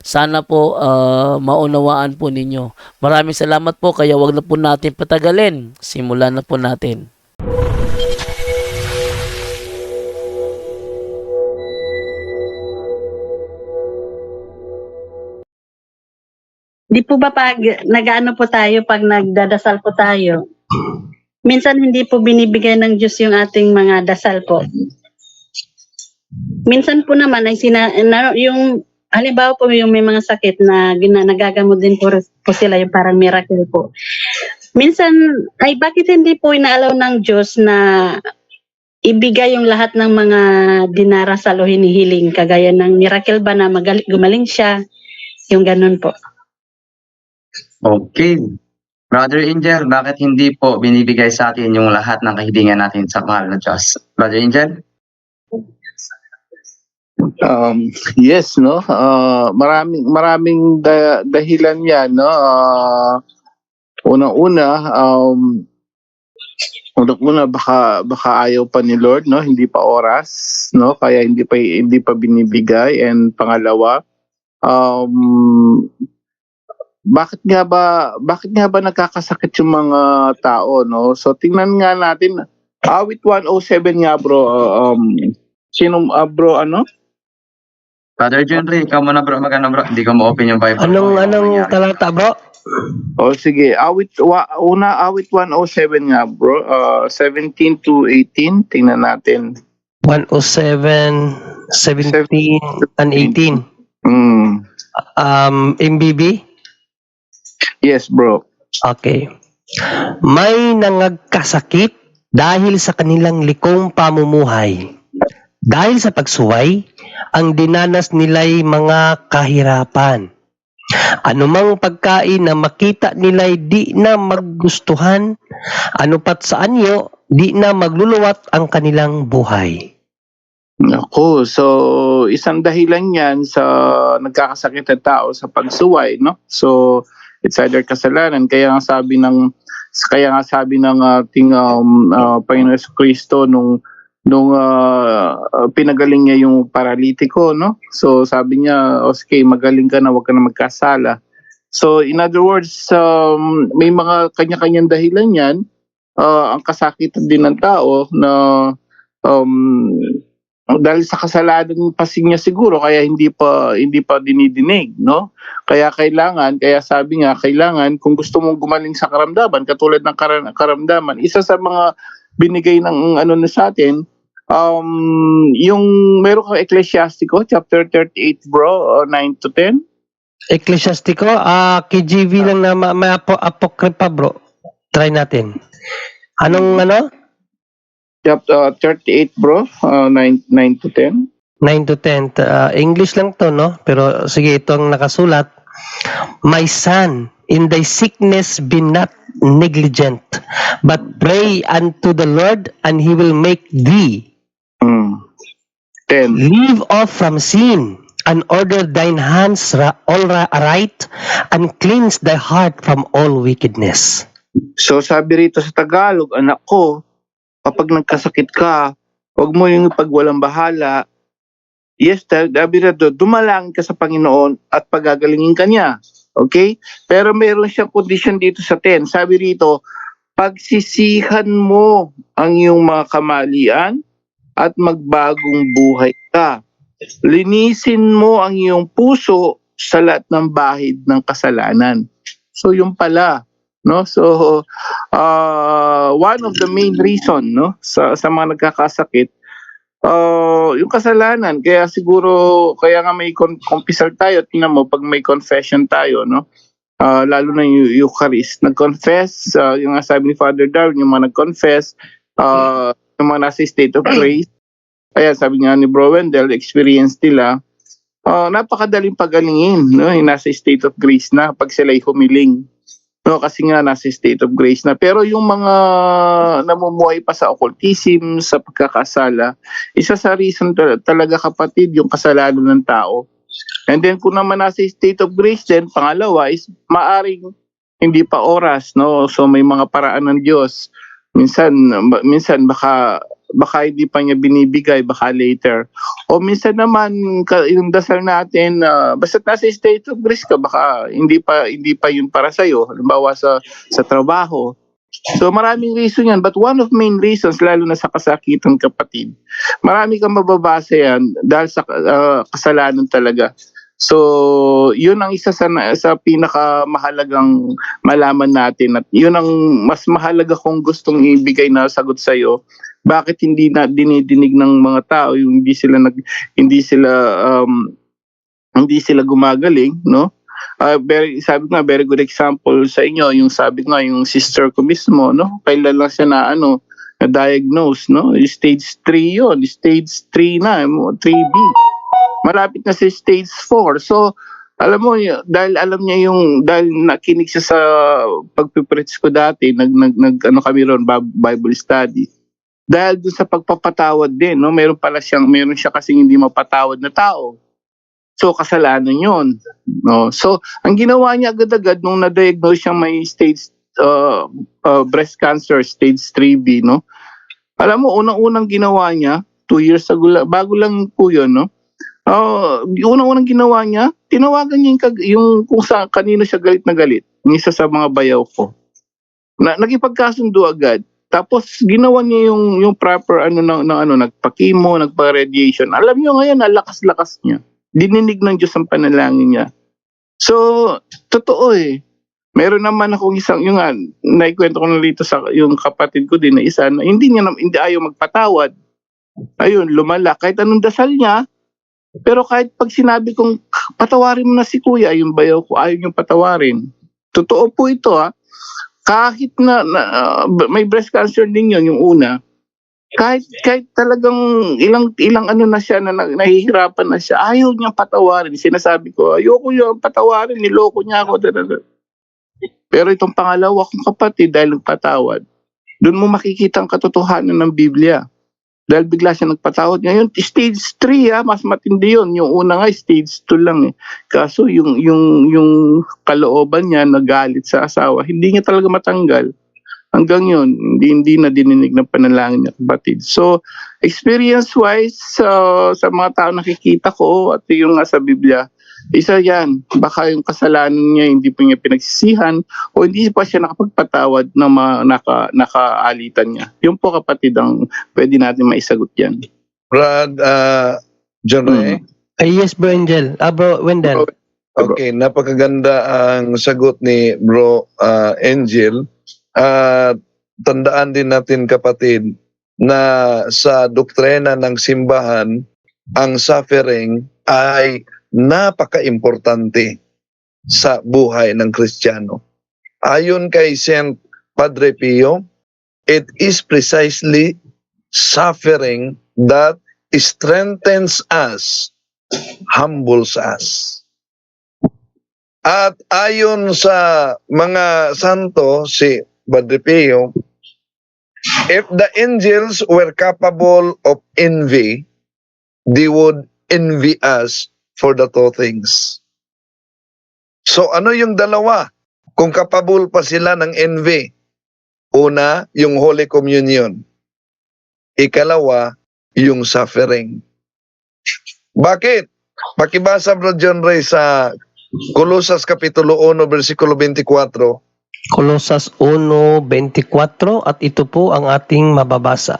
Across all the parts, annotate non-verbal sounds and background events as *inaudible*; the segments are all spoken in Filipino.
Sana po ah, maunawaan po ninyo. Maraming salamat po kaya wag na po natin patagalin. Simulan na po natin. Di po ba pag nag-ano po tayo, pag nagdadasal po tayo, minsan hindi po binibigay ng Diyos yung ating mga dasal po. Minsan po naman, ay sina, na, yung, halimbawa po yung may mga sakit na gina, nagagamot din po, po sila yung parang miracle po. Minsan, ay bakit hindi po inaalaw ng Diyos na ibigay yung lahat ng mga dinarasal o hinihiling, kagaya ng miracle ba na magaling, gumaling siya, yung ganun po. Okay. Brother Angel, bakit hindi po binibigay sa atin yung lahat ng kahilingan natin sa mahal na Diyos? Brother Angel? Um, yes, no. Uh, maraming maraming da- dahilan 'yan, no. Uh, unang-una, um, unang-una baka baka ayaw pa ni Lord, no. Hindi pa oras, no. Kaya hindi pa hindi pa binibigay and pangalawa, um, bakit nga ba bakit nga ba nagkakasakit yung mga tao, no? So tingnan nga natin Awit 107 nga bro, uh, um, sino uh, bro ano? Brother Junry, ikaw muna bro, maganda bro. Hindi ko ma-open yung Bible. Anong Ano anong talata bro? O sige, awit wa, una awit 107 nga bro. Uh, 17 to 18 tingnan natin. 107, 17, and 18. Mm. Um, MBB? Yes bro. Okay. May nangagkasakit dahil sa kanilang likong pamumuhay. Dahil sa pagsuway, ang dinanas nila'y mga kahirapan. Anumang pagkain na makita nila'y di na maggustuhan, ano pat sa anyo, di na magluluwat ang kanilang buhay. Ako, so isang dahilan yan sa nagkakasakit na tao sa pagsuway, no? So it's either kasalanan kaya nga sabi ng kaya nga sabi ng ating um, uh, Panginoon Kristo nung nung ah, pinagaling niya yung paralitiko, no? So sabi niya, okay, magaling ka na, wag ka na magkasala. So in other words, um, may mga kanya-kanyang dahilan yan. Ah, ang kasakitan din ng tao na um, dahil sa kasalanan pasing niya siguro kaya hindi pa hindi pa dinidinig no kaya kailangan kaya sabi nga kailangan kung gusto mong gumaling sa karamdaman katulad ng kara- karamdaman isa sa mga binigay ng ano na sa atin um yung meron kang Ecclesiastico chapter 38 bro uh, 9 to 10 Ecclesiastico, ah KJV lang na ma- may apo, apokrypha bro. Try natin. Anong ano? chapter uh, 38 bro uh, 9 9 to 10 9 to 10. Ah, English lang to, no? Pero sige, ito ang nakasulat. My son, in thy sickness be not negligent, but pray unto the Lord, and he will make thee mm. 10 leave off from sin, and order thine hands ra- all ra- aright, and cleanse thy heart from all wickedness. So sabi rito sa Tagalog, anak ko, kapag nagkasakit ka, huwag mo yung pagwalang bahala. Yes, sabi rito, dumalangin ka sa Panginoon at pagagalingin ka niya. Okay? Pero mayroon siyang condition dito sa 10. Sabi rito, pagsisihan mo ang iyong mga kamalian at magbagong buhay ka. Linisin mo ang iyong puso sa lahat ng bahid ng kasalanan. So yung pala, no? So uh, one of the main reason, no, sa sa mga nagkakasakit uh, yung kasalanan. Kaya siguro kaya nga may con- confessor tayo, tingnan mo pag may confession tayo, no? Ah, lalo na yung Eucharist. Nag-confess, ah, yung nga sabi ni Father Darwin, yung mga nag-confess, ah, yung nasa state of grace. Ayan, sabi nga ni Bro Wendell, experience nila. Ah, napakadaling pagalingin, no? Yung nasa state of grace na pag sila'y humiling. No, kasi nga nasa state of grace na. Pero yung mga namumuhay pa sa occultism, sa pagkakasala, isa sa reason tal- talaga kapatid, yung kasalanan ng tao. And then kung naman nasa state of grace din, pangalawa is maaring hindi pa oras, no? So may mga paraan ng Diyos. Minsan, minsan baka baka hindi pa niya binibigay, baka later. O minsan naman yung dasal natin, uh, basta nasa state of grace ka, baka hindi pa hindi pa yun para sa iyo. Halimbawa sa sa trabaho. So maraming reason yan, but one of main reasons lalo na sa kasakitan kapatid. Marami kang mababasa yan dahil sa uh, kasalanan talaga. So, yun ang isa sa, sa pinakamahalagang malaman natin at yun ang mas mahalaga kong gustong ibigay na sagot sa iyo. Bakit hindi na dinidinig ng mga tao yung hindi sila nag hindi sila um, hindi sila gumagaling, no? Ah, very sabi nga very good example sa inyo yung sabi nga yung sister ko mismo, no? Kailan lang siya na ano na diagnose, no? Stage 3 yon, stage 3 na, 3B malapit na sa stage 4. So, alam mo, dahil alam niya yung, dahil nakinig siya sa pagpipreach ko dati, nag, nag, nag ano kami ron, Bible study. Dahil dun sa pagpapatawad din, no? Meron pala siyang, meron siya kasing hindi mapatawad na tao. So, kasalanan yon No? So, ang ginawa niya agad-agad nung na-diagnose siya may stage uh, uh, breast cancer, stage 3B, no? Alam mo, unang-unang ginawa niya, two years ago, bago lang po yun, no? Oh, yung unang-unang ginawa niya, tinawagan niya yung, kag- yung kung sa kanino siya galit na galit. Yung isa sa mga bayaw ko. Na, nagipagkasundo agad. Tapos ginawa niya yung yung proper ano ng, ng ano nagpa-chemo, nagpa-radiation. Alam niyo ngayon, lakas-lakas niya. Dininig ng Diyos ang panalangin niya. So, totoo eh. Meron naman akong isang yung nga, naikwento ko na rito sa yung kapatid ko din na isa na hindi niya hindi ayaw magpatawad. Ayun, lumala kahit anong dasal niya, pero kahit pag sinabi kong patawarin mo na si kuya, yung bayaw ko, ayaw niyong patawarin. Totoo po ito ha. Kahit na, na uh, may breast cancer din yun, yung una. Kahit kahit talagang ilang ilang ano na siya na, na nahihirapan na siya, ayaw niyang patawarin. Sinasabi ko, ayoko yung patawarin, niloko niya ako. dadada." Pero itong pangalawa kong kapatid dahil nagpatawad, doon mo makikita ang katotohanan ng Biblia dahil bigla siya nagpatawad. Ngayon, stage 3 ha, mas matindi yun. Yung una nga, stage 2 lang eh. Kaso yung, yung, yung kalooban niya nagalit sa asawa, hindi niya talaga matanggal. Hanggang yun, hindi, hindi na dininig ng panalangin niya kapatid. So, experience-wise, sa sa mga tao nakikita ko, at yung nga sa Biblia, isa yan, baka yung kasalanan niya hindi pa niya pinagsisihan o hindi pa siya nakapagpatawad ng mga naka, nakaalitan niya. Yun po kapatid ang pwede natin maisagot yan. Brad uh, John Ray. Ay, yes, Bro Angel. Ah, Bro Wendell. Okay, napakaganda ang sagot ni Bro uh, Angel. At tandaan din natin kapatid na sa doktrina ng simbahan, ang suffering ay napaka-importante sa buhay ng Kristiyano. Ayon kay Saint Padre Pio, it is precisely suffering that strengthens us, humbles us. At ayon sa mga santo, si Padre Pio, if the angels were capable of envy, they would envy us for the two things. So ano yung dalawa? Kung capable pa sila ng envy, una, yung Holy Communion. Ikalawa, yung suffering. Bakit? Pakibasa Bro John Ray sa Colosas Kapitulo 1, versikulo 24. Colosas 1.24 at ito po ang ating mababasa.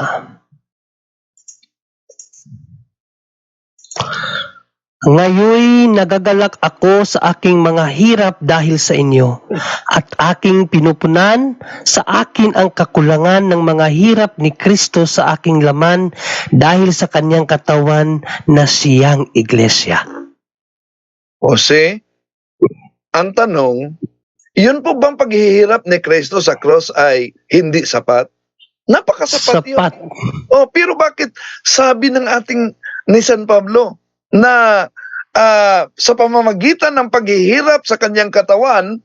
Ngayoy nagagalak ako sa aking mga hirap dahil sa inyo at aking pinupunan sa akin ang kakulangan ng mga hirap ni Kristo sa aking laman dahil sa kanyang katawan na siyang iglesia. O si, ang tanong, Yun po bang paghihirap ni Kristo sa cross ay hindi sapat? Napakasapat yun. Sapat. Oh, pero bakit sabi ng ating ni San Pablo na ah, sa pamamagitan ng paghihirap sa kanyang katawan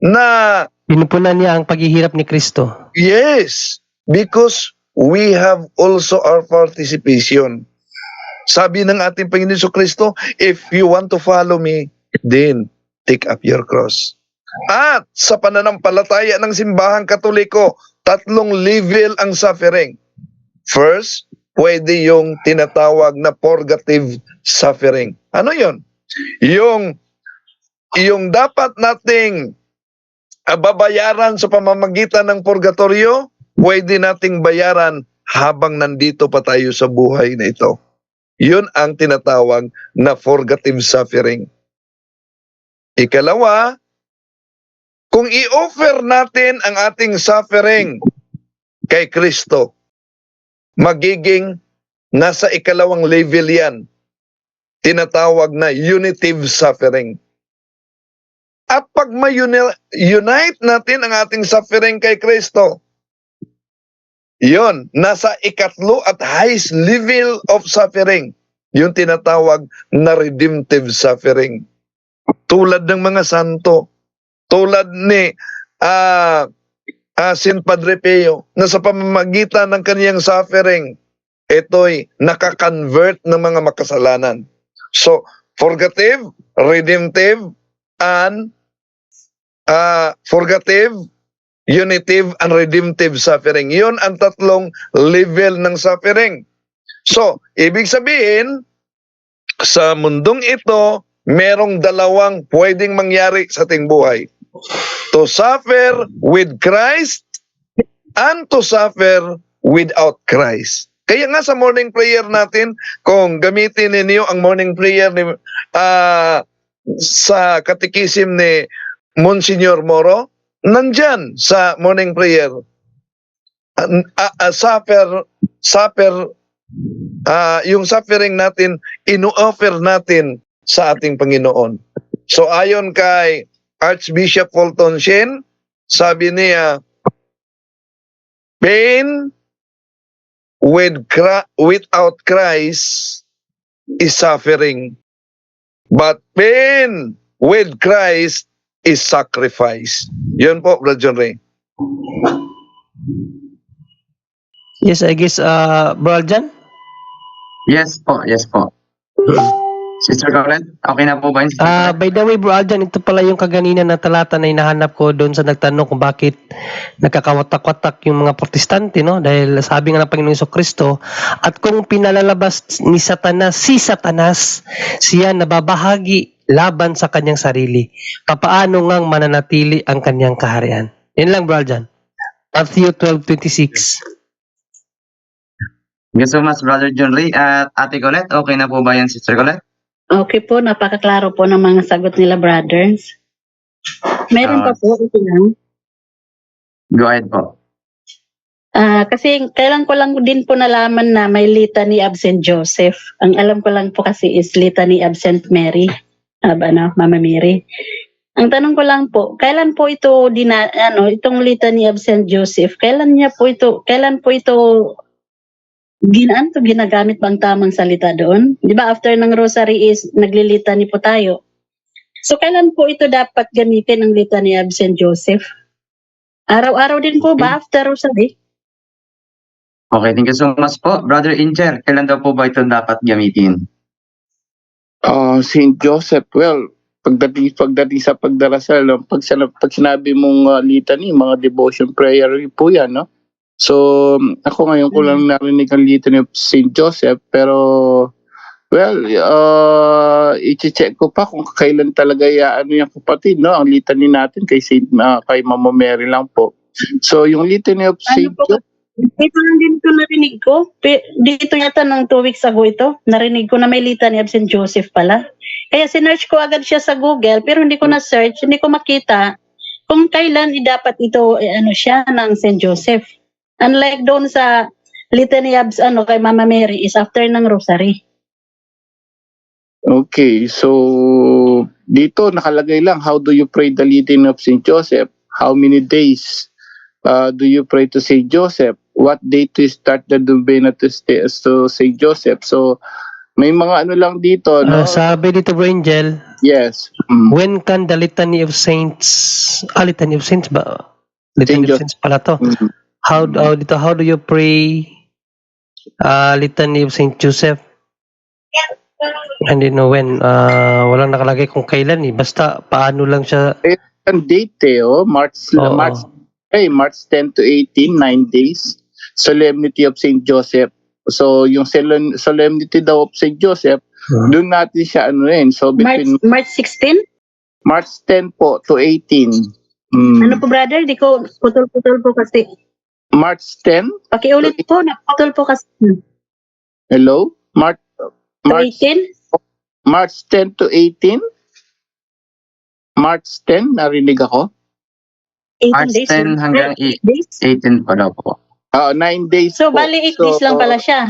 na Pinupunan niya ang paghihirap ni Kristo. yes, because we have also our participation. Sabi ng ating Panginoon Hesus Kristo, if you want to follow me, then take up your cross. At sa pananampalataya ng simbahang katoliko, tatlong level ang suffering. First, pwede yung tinatawag na purgative suffering. Ano yon? Yung yung dapat nating ah, babayaran sa pamamagitan ng purgatorio, pwede nating bayaran habang nandito pa tayo sa buhay na ito. Yun ang tinatawag na purgative suffering. Ikalawa, kung i-offer natin ang ating suffering kay Kristo, magiging nasa ikalawang level yan. Tinatawag na unitive suffering. At pag ma-unite natin ang ating suffering kay Kristo, yon nasa ikatlo at highest level of suffering, yung tinatawag na redemptive suffering. Tulad ng mga santo, tulad ni ah ah, Saint Padre Pio, na sa pamamagitan ng kaniyang suffering, ito'y nakakonvert ng mga makasalanan. So, purgative, redemptive, and uh, purgative, unitive, and redemptive suffering. Yun ang tatlong level ng suffering. So, ibig sabihin, sa mundong ito, merong dalawang pwedeng mangyari sa ating buhay. To suffer with Christ and to suffer without Christ. Kaya nga sa morning prayer natin, kung gamitin ninyo ang morning prayer ni ah, sa katikisim ni Monsignor Moro, nandyan sa morning prayer. Ah, ah, suffer, suffer, ah, yung suffering natin, ino-offer natin sa ating Panginoon. So ayon kay Archbishop Fulton Sheen, sabi niya, pain with without Christ is suffering. But pain with Christ is sacrifice. Yun po, Brother John Ray. Yes, I guess, uh, Bro Aljan? Yes po, yes po. Sister Colette, okay na po ba yun? Ah, by the way, Bro Aljan, ito pala yung kaganina na talata na hinahanap ko doon sa nagtanong kung bakit nagkakawatak-watak yung mga protestante, no? Dahil sabi nga ng Panginoong Hesus Kristo, at kung pinalalabas ni Satanas, si Satanas, siya nababahagi laban sa kanyang sarili. Papaano ngang mananatili ang kanyang kaharian? Yan lang, Bro Aljan. Matthew 12.26 Thank you so much, Brother John Ray. At Ate Colette, okay na po ba yan, Sister Colette? Okay po, napakaklaro po ng mga sagot nila, brothers. Meron pa Ah. po, ito lang. Go ahead po. Ah, kasi kailan ko lang din po nalaman na may litany absent Joseph. Ang alam ko lang po kasi is litany absent Mary. Ah, ba, ano, Mama Mary. Ang tanong ko lang po, kailan po ito dina, ano, itong litany absent Joseph, kailan niya po ito, kailan po ito ginaan to ginagamit bang tamang salita doon? 'Di ba after ng rosary is naglilitany po tayo. So kailan po ito dapat gamitin ang litany absent Joseph? Araw-araw din po ba after rosary? Okay, thank you so much po. Brother Incher, kailan daw po ba ito dapat gamitin? Ah, St. Joseph, well, pagdating, pagdating sa pagdarasal, no, pag, pag sinabi mong uh, litany, mga devotion prayer po yan, no? So, ako ngayon ko lang narinig ang litany of St. Joseph, pero, well, uh, i-check ko pa kung kailan talaga ya, ano yung kapatid, no? Ang litany natin kay Saint, uh, kay Mama Mary lang po. So, yung litany of Ano St. po? Joseph, Ito lang din ito narinig ko. Dito yata nung two weeks ago ito. Narinig ko na may litany absent Joseph pala. Kaya sinearch ko agad siya sa Google pero hindi ko na-search, hindi ko makita kung kailan dapat ito ano siya ng St. Joseph. Unlike doon sa litany abs ano kay Mama Mary is after ng rosary. Okay, so dito nakalagay lang, how do you pray the litany of St. Joseph? How many days uh, do you pray to St. Joseph? What day to start the novena to, stay, to St. Joseph? So, may mga ano lang dito, no? Ah, sabi dito bro Angel, yes. Mm. when can the litany of saints, ah, litany of saints ba? Litany Saint of saints pala to. Mm. How, how dito, how do you pray uh, litany of Saint Joseph? Hindi know when. Uh, walang nakalagay kung kailan eh. Basta paano lang siya. Ang date eh, oh, March, Oo. March, eh, March 10 to 18, 9 days. Solemnity of St. Joseph. So, yung solem- solemnity daw of St. Joseph, Hmm. doon natin siya ano rin. So, March, between March 16? March 10 po to 18. Mm. Ano po brother? Di ko putol-putol po kasi. March 10? Pakiulit po, naputol po kasi. Hello? March, March, 18? March 10 to 18? March 10, narinig ako? 18 March days. 10 hanggang i- days. 18 pa daw po. Ah, 9 days So, po. bali 8 So, days lang pala siya.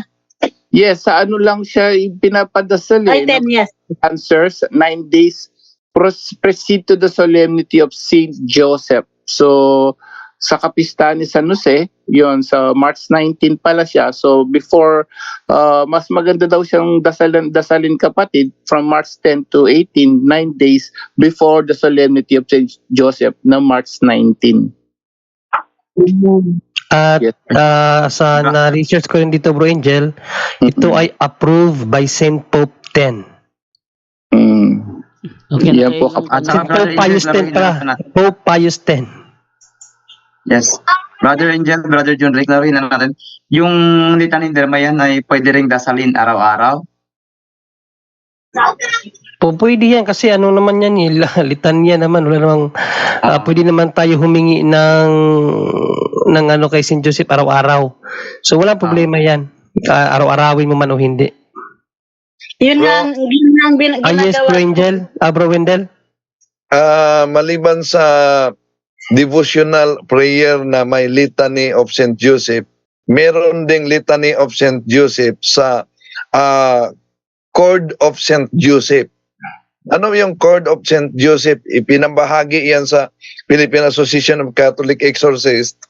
Yes, sa ano lang siya pinapadasal Ay, eh. 10, yes. answers, nine days pros- proceed to the solemnity of Saint Joseph. So, sa kapistahan ni San Jose, yon sa March 19 pala siya. So, before, uh, mas maganda daw siyang dasalin, dasalin kapatid from March 10 to 18, nine days before the solemnity of Saint Joseph na March 19. At Yes. uh, sa na-research ko rin dito bro Angel, ito ay approved by Saint Pope 10. Mm. Okay, Yan po, nakailang At? Pope Pius Angel, 10 pala. Pope Pius 10. Yes. Brother Angel, Brother John Rick, laruin na natin. Yung litany derma yan ay pwede ring dasalin araw-araw. Po, pwede yan kasi ano naman yan eh, *laughs* la- litanya naman, wala namang, ah, pwede naman tayo humingi ng, ng ano kay St. Joseph araw-araw. So walang problema yan, Ah, araw-arawin mo man o hindi. Yun Bro. nga, ang- yun nga ang bin- Ah yes, ginagawa. Bro Angel, ah, Bro Wendell. Ah, maliban sa devotional prayer na may litany of St. Joseph, meron ding litany of St. Joseph sa ah, Chord of St. Joseph. Ano yung Chord of St. Joseph? Ipinabahagi yan sa Philippine Association of Catholic Exorcists.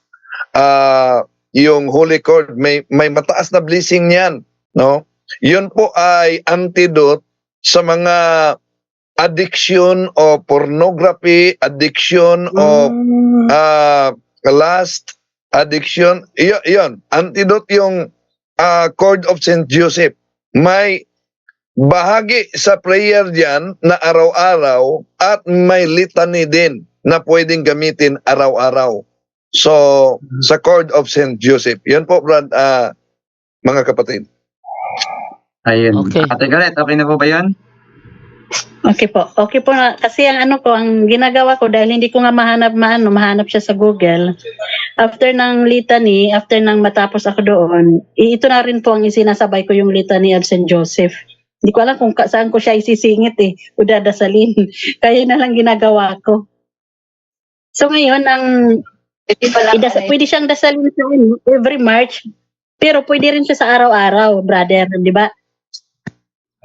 Ah, yung Holy Chord, may, may mataas na blessing yan. No? Yun po ay antidote sa mga addiction o pornography, addiction o Mm. uh, lust, addiction. Y- yun, antidote yung uh, Chord of St. Joseph. May bahagi sa prayer diyan na araw-araw at may litany din na pwedeng gamitin araw-araw. So, sa Chord of St. Joseph. Yun po, Brad, ah, mga kapatid. Ayun. Okay. Ate Garrett, okay na po ba yun? Okay po. Okay po na. Kasi ang ano ko, ang ginagawa ko dahil hindi ko nga mahanap maano, mahanap siya sa Google. After ng litany, after nang matapos ako doon, ito na rin po ang isinasabay ko yung litany of St. Joseph. Hindi ko alam kung ka- saan ko siya isisingit eh. O dadasalin. *laughs* Kaya na lang ginagawa ko. So ngayon, ang idasa, pwede siyang dasalin sa ano, every March. Pero pwede rin siya sa araw-araw, brother. Di ba?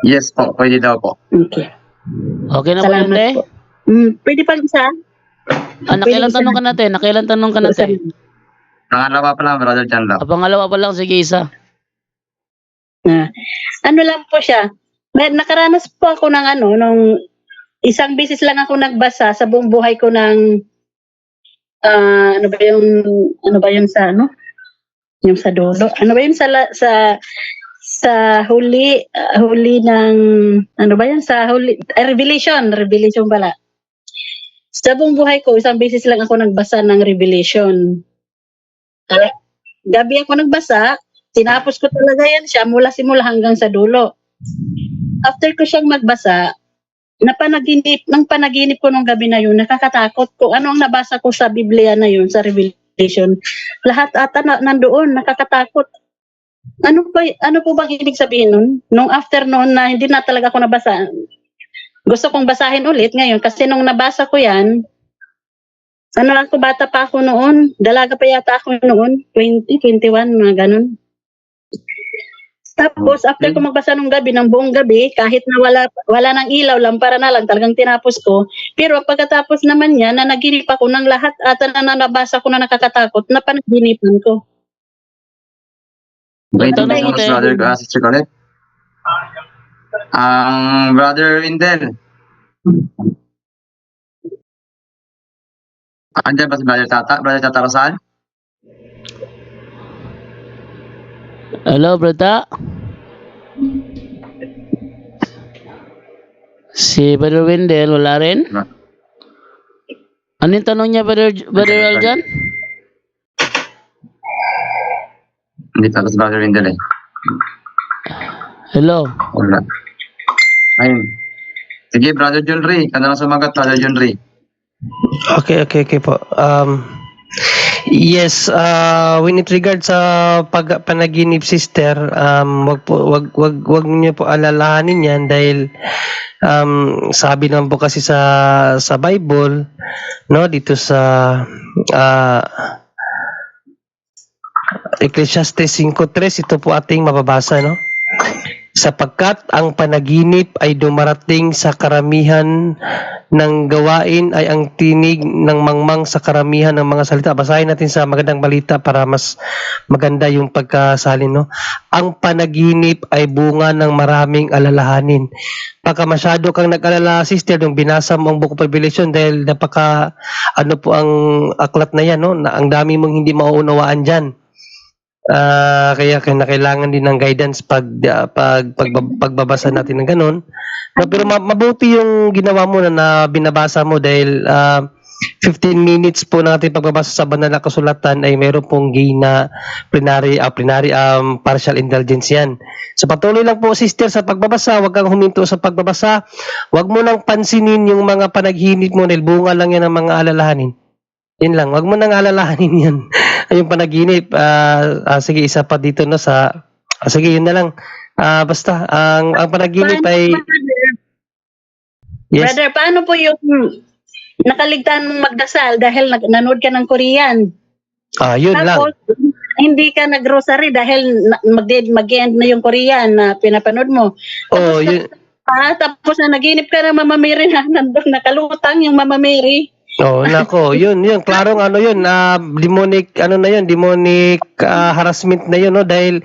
Yes po, pwede daw po. Okay. Okay na po Salamat te? po. Mm, pwede pa isa? Ah, nakailang Pwede tanong ka na, te? Nakailang tanong ka na, te? Pangalawa pa lang, Brother John Love. Ah, pangalawa pa lang, sige isa. ano lang po siya, na, nakaranas po ako ng ano, nung isang beses lang ako nagbasa sa buong buhay ko ng, ah, ano ba yung, ano ba yung sa ano? Yung sa dulo. Ano ba yung sa, la- sa, sa huli, ah, huli ng, ano ba yan? Sa huli, ah, Revelation, Revelation pala. Sa buong buhay ko, isang beses lang ako nagbasa ng Revelation. Ah, gabi ako nagbasa, tinapos ko talaga yan siya mula simula hanggang sa dulo. After ko siyang magbasa, napanaginip, ng panaginip ko nung gabi na yun, nakakatakot ko. Ano ang nabasa ko sa Biblia na yun, sa Revelation. Lahat ata na, nandoon, nakakatakot. Ano ba, ano po bang ibig sabihin nun? Nung after noon na hindi na talaga ako nabasa, gusto kong basahin ulit ngayon kasi nung nabasa ko yan, ano lang ko, bata pa ako noon, dalaga pa yata ako noon, 20, 21, mga ganun. Tapos after ko magbasa ng gabi, ng buong gabi, kahit na wala wala nang ilaw, lampara na lang, talagang tinapos ko. Pero pagkatapos naman niya, na naginip ako ng lahat at na nabasa ko na nakakatakot, na panaginipan ko. So much, ulit. brother, uh, Sister Colette. Ang brother Windel. Andiyan ba si brother Tata? Brother Tata Rosal? Hello, brother. Si Brother Wendell, wala rin? Ano yung tanong niya, Brother, Brother Aljan? Hindi pa si brother Windel eh. Hello. Wala. Ayun. Sige, brother John Ray. Ka na lang sumagot, brother John Ray. Okay, okay, okay po. Um, yes, uh, when it regards sa pag panaginip sister, um, wag po wag wag wag niyo po alalahanin 'yan dahil um, sabi naman po kasi sa sa Bible, no, dito sa uh, Ecclesiastes 5:3 ito po ating mababasa, no? sapagkat ang panaginip ay dumarating sa karamihan ng gawain ay ang tinig ng mangmang sa karamihan ng mga salita. Basahin natin sa magandang balita para mas maganda yung pagkasalin. No? Ang panaginip ay bunga ng maraming alalahanin. Pagka masyado kang nag-alala, sister, nung binasa mo ang Book of Revelation dahil napaka, ano po ang aklat na yan, no? na ang dami mong hindi mauunawaan dyan. Ah, kaya kaya kailangan din ng guidance pag ah, pag, pag pagbabasa natin ng ganun. Pero ma- mabuti yung ginawa mo na, na binabasa mo dahil ah, 15 minutes po natin pagbabasa sa banal na kasulatan ay meron pong gain na plenary, ah, plenary um, partial indulgence yan. So patuloy lang po sister sa pagbabasa, huwag kang huminto sa pagbabasa. Huwag mo nang pansinin yung mga panaginip mo dahil bunga lang yan ng mga alalahanin. Yun lang, huwag mo nang alalahanin *laughs* yan. yung panaginip, ah, ah, sige, isa pa dito no sa, ah, sige, yun na lang. Ah, basta, ang, ang panaginip Paano, ay, brother, yes, brother, paano po yung nakaligtaan mong magdasal dahil nag- nanood ka ng Korean? ah, yun lang. Tapos, hindi ka nag-grocery dahil mag- mag-end na yung Korean na pinapanood mo. Oh, yun, Ah, tapos na naginip ka na Mama Mary na *laughs* nandun nakalutang yung Mama Mary. Oh, *laughs* nako, yun, yun, klarong ano yun, ah, demonic, ano na yun, demonic ah, harassment na yun, no, dahil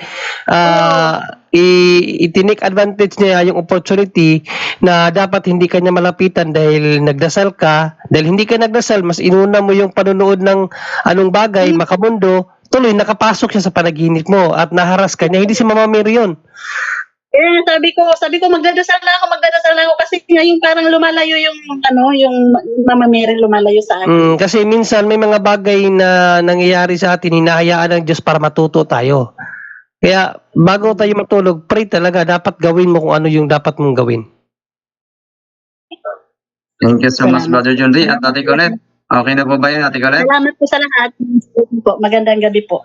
ah, i- itinik advantage niya yung opportunity na dapat hindi kanya malapitan dahil nagdasal ka, dahil hindi ka nagdasal, mas inuna mo yung panonood ng anong bagay, makamundo, tuloy nakapasok siya sa panaginip mo at naharas ka niya, hindi si Mama Mary yun. Eh, sabi ko, sabi ko magdadasal na ako, magdadasal na ako kasi ngayon parang lumalayo yung ano, yung Mama Mary lumalayo sa akin. Mm, kasi minsan may mga bagay na nangyayari sa atin, hinahayaan ng Diyos para matuto tayo. Kaya bago tayo matulog, pray talaga. Dapat gawin mo kung ano yung dapat mong gawin. Thank you so much, brother John Ray. At Ate Colette. Okay na po ba yun, Ate Colette? Salamat po sa lahat. Po, magandang gabi po.